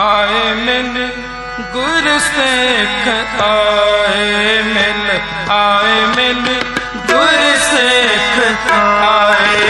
ਆਏ ਮਿਲ ਗੁਰ ਸੇਖ ਆਏ ਮਿਲ ਆਏ ਮਿਲ ਗੁਰ ਸੇਖ ਆਏ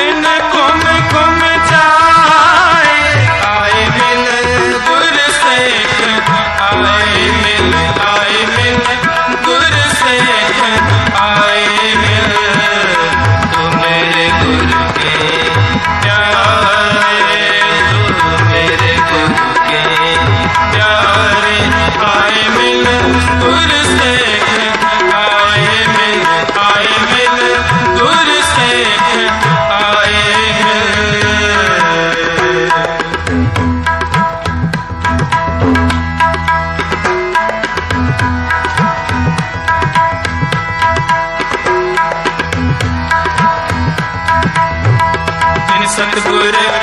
And I go. सतगुरे